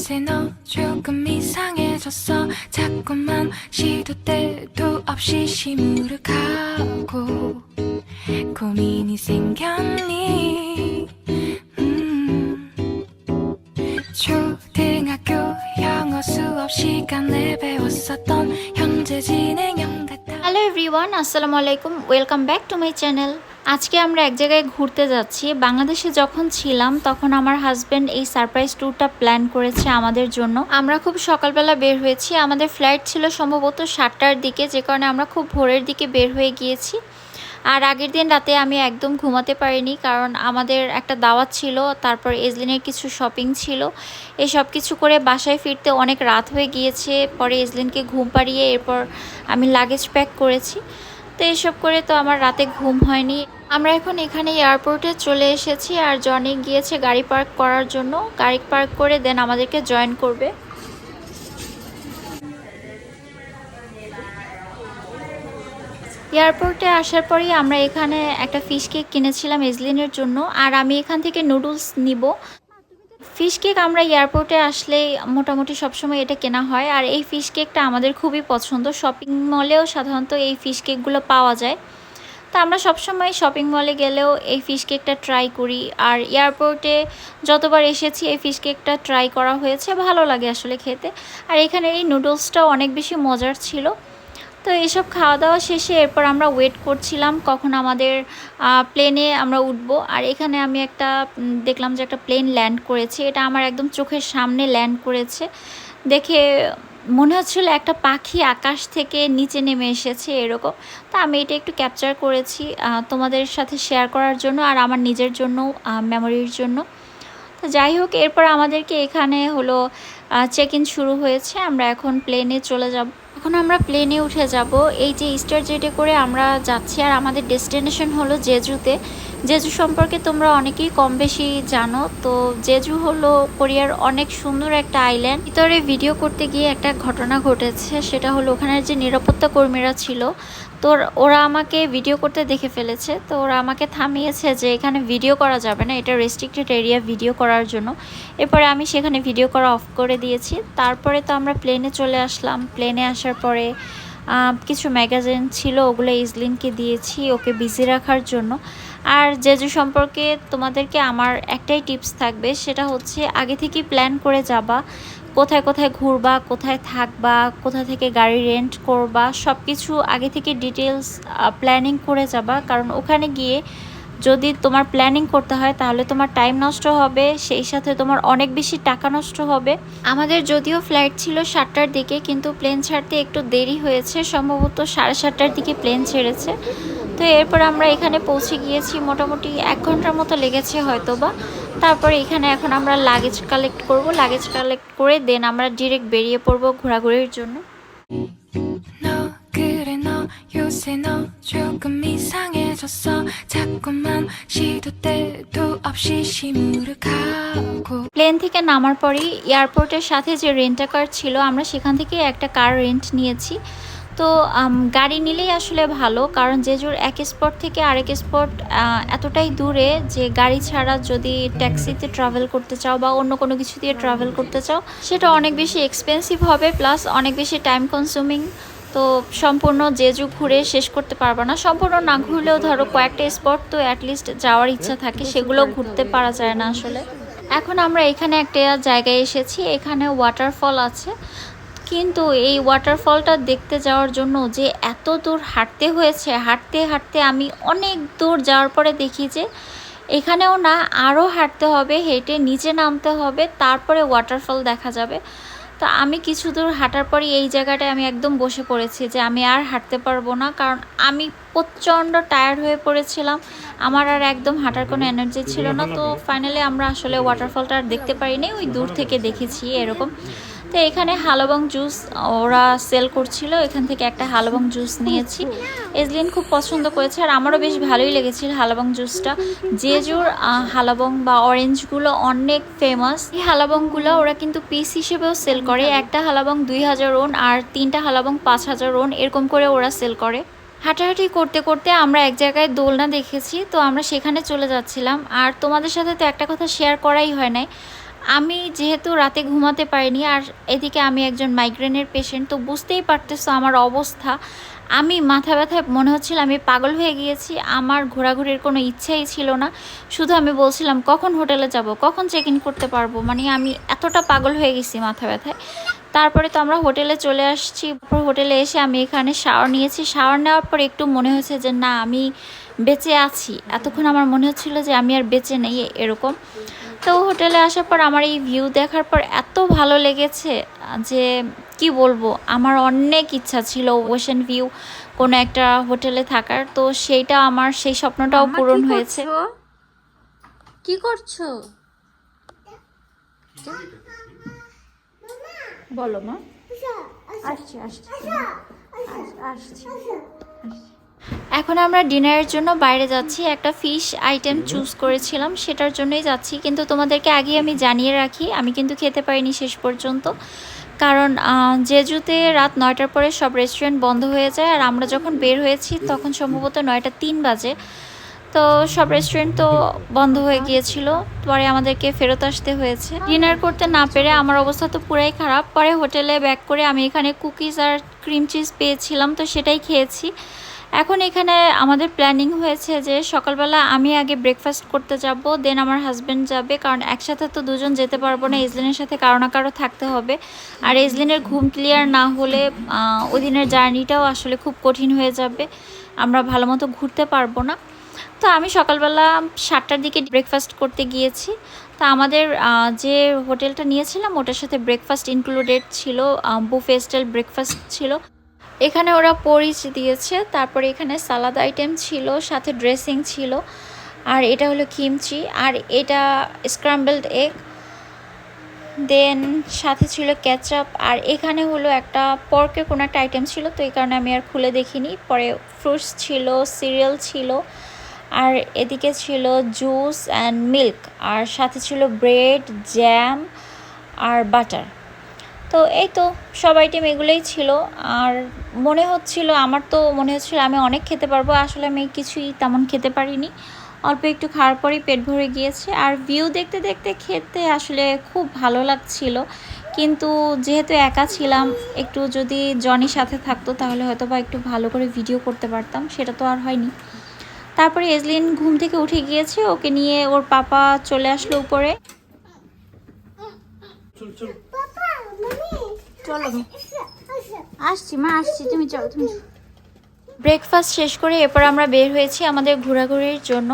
글쎄 너 조금 이상해졌어 자꾸만 시도 때도 없이 시무룩하고 고민이 생겼니 음. 초등학교 영어 수업 시간에 배웠었던 현재 진행형 같아 Hello everyone, Assalamualaikum. Welcome back to my channel. আজকে আমরা এক জায়গায় ঘুরতে যাচ্ছি। বাংলাদেশে যখন ছিলাম, তখন আমার হাজব্যান্ড এই সারপ্রাইজ ট্যুরটা প্ল্যান করেছে আমাদের জন্য। আমরা খুব সকালবেলা বের হয়েছি। আমাদের ফ্লাইট ছিল সম্ভবত সাতটার দিকে, যে কারণে আমরা খুব ভোরের দিকে বের হয়ে গিয়েছি। আর আগের দিন রাতে আমি একদম ঘুমাতে পারিনি, কারণ আমাদের একটা দাওয়াত ছিল, তারপর এজলিনের কিছু শপিং ছিল। এই সব কিছু করে বাসায় ফিরতে অনেক রাত হয়ে গিয়েছে। পরে এজলিনকে ঘুম পাড়িয়ে এরপর আমি লাগেজ প্যাক করেছি। তো এসব করে তো আমার রাতে ঘুম হয়নি। আমরা এখন এখানে এয়ারপোর্টে চলে এসেছি আর জনি গিয়েছে গাড়ি পার্ক করার জন্য। গাড়ি পার্ক করে দেন আমাদেরকে জয়েন করবে। এয়ারপোর্টে আসার পরেই আমরা এখানে একটা ফিশ কেক কিনেছিলাম এজলিনের জন্য, আর আমি এখান থেকে নুডলস নিব। ফিশ কেক আমরা এয়ারপোর্টে আসলেই মোটামুটি সবসময় এটা কেনা হয়, আর এই ফিশ কেকটা আমাদের খুবই পছন্দ। শপিং মলেও সাধারণত এই ফিশ কেকগুলো পাওয়া যায়। তো আমরা সবসময় শপিং মলে গেলেও এই ফিশ কেকটা ট্রাই করি। আর এয়ারপোর্টে যতবার এসেছি, এই ফিশ কেকটা ট্রাই করা হয়েছে, ভালো লাগে আসলে খেতে। আর এখানে এই নুডলসটাও অনেক বেশি মজার ছিল। তো এসব খাওয়া দাওয়া শেষে এরপর আমরা ওয়েট করছিলাম, কখন আমাদের প্লেনে আমরা উঠবো। আর এখানে আমি একটা দেখলাম যে একটা প্লেন ল্যান্ড করেছে। এটা আমার একদম চোখের সামনে ল্যান্ড করেছে। দেখে মনে হচ্ছিল একটা পাখি আকাশ থেকে নিচে নেমে এসেছে এরকম। তো আমি এটা একটু ক্যাপচার করেছি তোমাদের সাথে শেয়ার করার জন্য আর আমার নিজের জন্য মেমোরির জন্য। তো যাই হোক, এরপর আমাদেরকে এখানে হলো চেক ইন শুরু হয়েছে। আমরা এখন প্লেনে চলে যাব। এখন আমরা প্লেনে উঠে যাব। এই যে স্টার জেটে করে আমরা যাচ্ছি আর আমাদের ডেস্টিনেশন হলো জেজুতে। জেজু সম্পর্কে তোমরা অনেকেই কম বেশি জানো। তো জেজু হলো কোরিয়ার অনেক সুন্দর একটা আইল্যান্ড ভিতরে ভিডিও করতে গিয়ে একটা ঘটনা ঘটেছে, সেটা হলো ওখানের যে নিরাপত্তা কর্মীরা ছিল, তো ওরা আমাকে ভিডিও করতে দেখে ফেলেছে। তো ওরা আমাকে থামিয়েছে যে এখানে ভিডিও করা যাবে না, এটা রেস্ট্রিক্টেড এরিয়া ভিডিও করার জন্য। এরপরে আমি সেখানে ভিডিও করা অফ করে দিয়েছি। তারপরে তো আমরা প্লেনে চলে আসলাম। প্লেনে আসার পরে কিছু ম্যাগাজিন ছিল, ওগুলো ইজলিনকে দিয়েছি ওকে বিজি রাখার জন্য। আর যে যে সম্পর্কে তোমাদেরকে আমার একটাই টিপস থাকবে, সেটা হচ্ছে আগে থেকে প্ল্যান করে যাবা, কোথায় কোথায় ঘুরবা, কোথায় থাকবা, কোথা থেকে গাড়ি রেন্ট করবা সব কিছু আগে থেকে ডিটেলস প্ল্যানিং করে যাবা। কারণ ওখানে গিয়ে যদি তোমার প্ল্যানিং করতে হয়, তাহলে তোমার টাইম নষ্ট হবে, সেই সাথে তোমার অনেক বেশি টাকা নষ্ট হবে। আমাদের যদিও ফ্লাইট ছিল সাতটার দিকে, কিন্তু প্লেন ছাড়তে একটু দেরি হয়েছে, সম্ভবত সাড়ে সাতটার দিকে প্লেন ছেড়েছে। তো এরপর আমরা এখানে পৌঁছে গিয়েছি, মোটামুটি এক ঘণ্টার মতো লেগেছে হয়তো বা তারপরে এখানে এখন আমরা লাগেজ কালেক্ট করব লাগেজ কালেক্ট করে দেন আমরা ডিরেক্ট বেরিয়ে পড়ব ঘোরাঘুরির জন্য। 요새 너 조금 이상해졌어 자꾸만 시도 때도 없이 시무룩하고 প্লেন থেকে নামার পরেই এয়ারপোর্টের সাথে যে রেন্টা কার ছিল আমরা সেখান থেকে একটা কার রেন্ট নিয়েছি তো আম, গাড়ি নিলেই আসলে ভালো কারণ জেজুর এক স্পট থেকে আরেক স্পট এতটাই দূরে যে গাড়ি ছাড়া যদি ট্যাক্সিতে ট্রাভেল করতে চাও বা অন্য কোনো কিছু দিয়ে ট্রাভেল করতে চাও সেটা অনেক বেশি এক্সপেন্সিভ হবে প্লাস অনেক বেশি টাইম কনজিউমিং তো সম্পূর্ণ জেজু ঘুরে শেষ করতে পারব না। সম্পূর্ণ না ঘুরলেও ধরো কয়েকটা স্পট তো অ্যাটলিস্ট যাওয়ার ইচ্ছা থাকে, সেগুলো ঘুরতে পারা যায় না আসলে। এখন আমরা এখানে একটা জায়গায় এসেছি, এখানে ওয়াটারফল আছে। কিন্তু এই ওয়াটারফলটা দেখতে যাওয়ার জন্য যে এত দূর হাঁটতে হয়েছে, হাঁটতে হাঁটতে আমি অনেক দূর যাওয়ার পরে দেখি যে এখানেও না আরও হাঁটতে হবে, হেঁটে নিচে নামতে হবে, তারপরে ওয়াটারফল দেখা যাবে। তো আমি কিছু দূর হাঁটার পরই এই জায়গাটায় আমি একদম বসে পড়েছি যে আমি আর হাঁটতে পারব না, কারণ আমি প্রচণ্ড টায়ার্ড হয়ে পড়েছিলাম। আমার আর একদম হাঁটার কোনো এনার্জি ছিল না। তো ফাইনালি আমরা আসলে ওয়াটারফলটা আর দেখতে পারিনি, ওই দূর থেকে দেখেছি এরকম। তো এখানে হালবং জুস ওরা সেল করছিল। এখান থেকে একটা হালবং জুস নিয়েছি। এজলিন খুব পছন্দ করেছে আর আমারও বেশ ভালোই লেগেছিল হালবং জুসটা। জেজুর হালাবং বা অরেঞ্জগুলো অনেক ফেমাস এই হালাবংগুলো ওরা কিন্তু পিস হিসেবেও সেল করে। একটা হালাবং দুই হাজার ওন আর তিনটা হালাবং পাঁচ হাজার ওন এরকম করে ওরা সেল করে। হাঁটাহাঁটি করতে করতে আমরা এক জায়গায় দোলনা দেখেছি। তো আমরা সেখানে চলে যাচ্ছিলাম। আর তোমাদের সাথে তো একটা কথা শেয়ার করাই হয় নাই। আমি যেহেতু রাতে ঘুমাতে পারিনি, আর এদিকে আমি একজন মাইগ্রেনের পেশেন্ট তো বুঝতেই পারতেছো আমার অবস্থা। আমি মাথা ব্যথায় মনে হচ্ছিল আমি পাগল হয়ে গিয়েছি, আমার ঘোরাঘুরির কোনো ইচ্ছাই ছিল না। শুধু আমি বলছিলাম, কখন হোটেলে যাব? কখন চেক ইন করতে পারব? মানে আমি এতটা পাগল হয়ে গেছি মাথা ব্যথায়। তারপরে তো আমরা হোটেলে চলে আসছি। তারপর হোটেলে এসে আমি এখানে শাওয়ার নিয়েছি। শাওয়ার নেওয়ার পর একটু মনে হয়েছে যে, না, আমি বেঁচে আছি। এতক্ষণ আমার মনে হচ্ছিল যে, আমি আর বেঁচে নেই, এরকম। তো হোটেলে আসার পর আমার এই ভিউ দেখার পর এত ভালো লেগেছে যে কি বলব আমার অনেক ইচ্ছা ছিল ওশেন ভিউ কোনো একটা হোটেলে থাকার। তো সেইটা আমার সেই স্বপ্নটাও পূরণ হয়েছে। কি করছ? বলো মা। আসছি আসছি। আসছি। এখন আমরা ডিনারের জন্য বাইরে যাচ্ছি। একটা ফিশ আইটেম চুজ করেছিলাম, সেটার জন্যই যাচ্ছি। কিন্তু তোমাদেরকে আগে আমি জানিয়ে রাখি, আমি কিন্তু খেতে পারিনি শেষ পর্যন্ত। কারণ জেজুতে রাত নয়টার পরে সব রেস্টুরেন্ট বন্ধ হয়ে যায়, আর আমরা যখন বের হয়েছি, তখন সম্ভবত নয়টা তিন বাজে। তো সব রেস্টুরেন্ট তো বন্ধ হয়ে গিয়েছিল, পরে আমাদেরকে ফেরত আসতে হয়েছে। ডিনার করতে না পেরে আমার অবস্থা তো পুরাই খারাপ। পরে হোটেলে ব্যাক করে আমি এখানে কুকিজ আর ক্রিম চিজ পেয়েছিলাম, তো সেটাই খেয়েছি। এখন এখানে আমাদের প্ল্যানিং হয়েছে যে সকালবেলা আমি আগে ব্রেকফাস্ট করতে যাব দেন আমার হাজব্যান্ড যাবে, কারণ একসাথে তো দুজন যেতে পারব না এজলিনের সাথে কারও না কারও থাকতে হবে। আর এজলিনের ঘুম ক্লিয়ার না হলে ওই দিনের জার্নিটাও আসলে খুব কঠিন হয়ে যাবে। আমরা ভালো মতো ঘুরতে পারব না। তো আমি সকালবেলা সাতটার দিকে ব্রেকফাস্ট করতে গিয়েছি। তা আমাদের যে হোটেলটা নিয়েছিলাম, ওটার সাথে ব্রেকফাস্ট ইনক্লুডেড ছিল বুফে স্টাইল ব্রেকফাস্ট ছিল। এখানে ওরা পরিচ দিয়েছে, তারপরে এখানে সালাদ আইটেম ছিল, সাথে ড্রেসিং ছিল, আর এটা হলো কিমচি আর এটা স্ক্রাম্বলড এগ দেন সাথে ছিল ক্যাচআপ আর এখানে হলো একটা পর্কের কোনো একটা আইটেম ছিল, তো এই কারণে আমি আর খুলে দেখিনি। পরে ফ্রুটস ছিল সিরিয়াল ছিল, আর এদিকে ছিল জুস অ্যান্ড মিল্ক আর সাথে ছিল ব্রেড জ্যাম আর বাটার তো এই তো সব আইটেম এগুলোই ছিল। আর মনে হচ্ছিল, আমার তো মনে হচ্ছিল আমি অনেক খেতে পারব, আসলে আমি কিছুই তেমন খেতে পারিনি। অল্প একটু খাওয়ার পরেই পেট ভরে গিয়েছে। আর ভিউ দেখতে দেখতে খেতে আসলে খুব ভালো লাগছিল। কিন্তু যেহেতু একা ছিলাম, একটু যদি জনি সাথে থাকতো তাহলে হয়তো বা একটু ভালো করে ভিডিও করতে পারতাম, সেটা তো আর হয়নি। তারপরে এজলিন ঘুম থেকে উঠে গিয়েছে, ওকে নিয়ে ওর পাপা চলে আসলো উপরে। চলো আসছি মা আসছি তুমি চলো তুমি ব্রেকফাস্ট শেষ করে এরপর আমরা বের হয়েছি আমাদের ঘোরাঘুরির জন্য।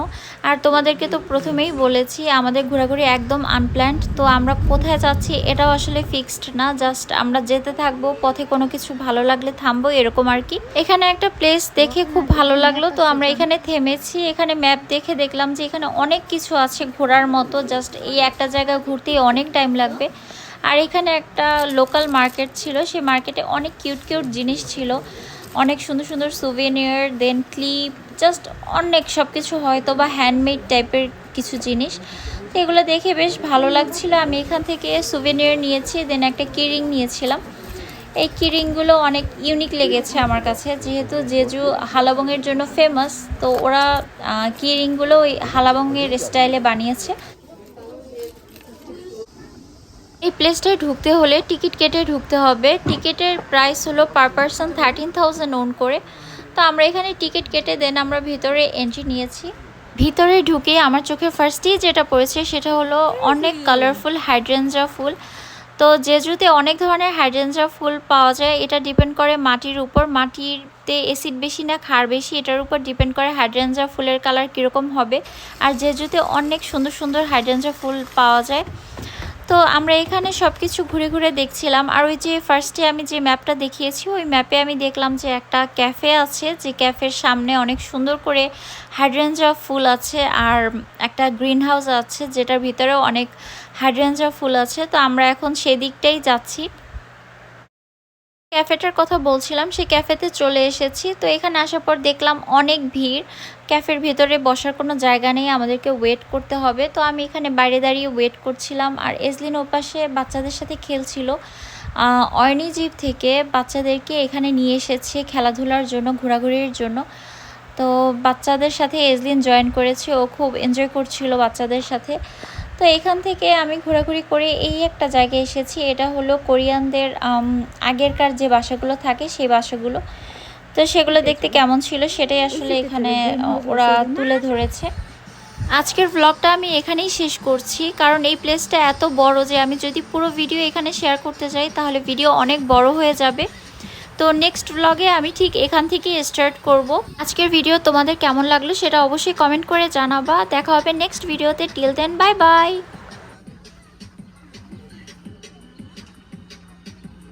আর তোমাদেরকে তো প্রথমেই বলেছি আমাদের ঘোরাঘুরি একদম আনপ্ল্যান্ড তো আমরা কোথায় যাচ্ছি এটাও আসলে ফিক্সড না জাস্ট আমরা যেতে থাকব পথে কোনো কিছু ভালো লাগলে থামবো এরকম আর কি। এখানে একটা প্লেস দেখে খুব ভালো লাগল তো আমরা এখানে থেমেছি। এখানে ম্যাপ দেখে দেখলাম যে এখানে অনেক কিছু আছে ঘোরার মতো জাস্ট এই একটা জায়গা ঘুরতেই অনেক টাইম লাগবে। আর এখানে একটা লোকাল মার্কেট ছিল, সেই মার্কেটে অনেক কিউট কিউট জিনিস ছিল। অনেক সুন্দর সুন্দর সুভেনিয়ার দেন ক্লিপ জাস্ট অনেক সব কিছু হয়তো বা হ্যান্ডমেড টাইপের কিছু জিনিস। তো এগুলো দেখে বেশ ভালো লাগছিল। আমি এখান থেকে সুভেনিয়ার নিয়েছি দেন একটা কিরিং নিয়েছিলাম। এই কিরিংগুলো অনেক ইউনিক লেগেছে আমার কাছে। যেহেতু জেজু হালাবংয়ের জন্য ফেমাস তো ওরা কিরিংগুলো ওই হালাবংয়ের স্টাইলে বানিয়েছে। এই প্লেসটায় ঢুকতে হলে টিকিট কেটে ঢুকতে হবে। টিকিটের প্রাইস হলো per person thirteen thousand on করে। তো আমরা এখানে টিকিট কেটে দেন আমরা ভিতরে এন্ট্রি নিয়েছি। ভিতরে ঢুকে আমার চোখে ফার্স্টেই যেটা পড়েছে সেটা হলো অনেক কালারফুল হাইড্রেঞ্জা ফুল। তো জেজুতে অনেক ধরনের হাইড্রেঞ্জা ফুল পাওয়া যায়। এটা ডিপেন্ড করে মাটির উপর। মাটিতে অ্যাসিড বেশি না খার বেশি, এটার উপর ডিপেন্ড করে হাইড্রেঞ্জা ফুলের কালার কীরকম হবে। আর জেজুতে অনেক সুন্দর সুন্দর হাইড্রেঞ্জা ফুল পাওয়া যায়। তো আমরা এখানে সব কিছু ঘুরে ঘুরে দেখছিলাম। আর ওই যে ফার্স্টে আমি যে ম্যাপটা দেখিয়েছি, ওই ম্যাপে আমি দেখলাম যে একটা ক্যাফে আছে, যে ক্যাফের সামনে অনেক সুন্দর করে হাইড্রেঞ্জা ফুল আছে আর একটা গ্রিন হাউস আছে যেটার ভিতরেও অনেক হাইড্রেঞ্জা ফুল আছে। তো আমরা এখন সেদিকটাই যাচ্ছি। ক্যাফেটার কথা বলছিলাম, সেই ক্যাফেতে চলে এসেছি। তো এখানে আসার পর দেখলাম অনেক ভিড়। ক্যাফের ভিতরে বসার কোনো জায়গা নেই, আমাদেরকে ওয়েট করতে হবে। তো আমি এখানে বাইরে দাঁড়িয়ে ওয়েট করছিলাম। আর এজলিন ওপাশে বাচ্চাদের সাথে খেলছিল। অর্নিজিপ থেকে বাচ্চাদেরকে এখানে নিয়ে এসেছে খেলাধুলার জন্য, ঘোরাঘুরির জন্য। তো বাচ্চাদের সাথে এজলিন জয়েন করেছে। ও খুব এনজয় করছিল বাচ্চাদের সাথে। তো এখান থেকে আমি ঘোরাঘুরি করে এই একটা জায়গায় এসেছি। এটা হলো কোরিয়ানদের আগেরকার যে বাসাগুলো থাকে সেই বাসাগুলো। তো সেগুলো দেখতে কেমন ছিল সেটাই আসলে এখানে ওরা তুলে ধরেছে। আজকের ভ্লগটা আমি এখানেই শেষ করছি কারণ এই প্লেসটা এত বড় যে আমি যদি পুরো ভিডিও এখানে শেয়ার করতে যাই তাহলে ভিডিও অনেক বড় হয়ে যাবে। তো নেক্সট ব্লগে আমি ঠিক এখান থেকে স্টার্ট করব। আজকের ভিডিও তোমাদের কেমন লাগল সেটা অবশ্যই কমেন্ট করে জানাবা। দেখা হবে নেক্সট ভিডিওতে টিল দেন বাই বাই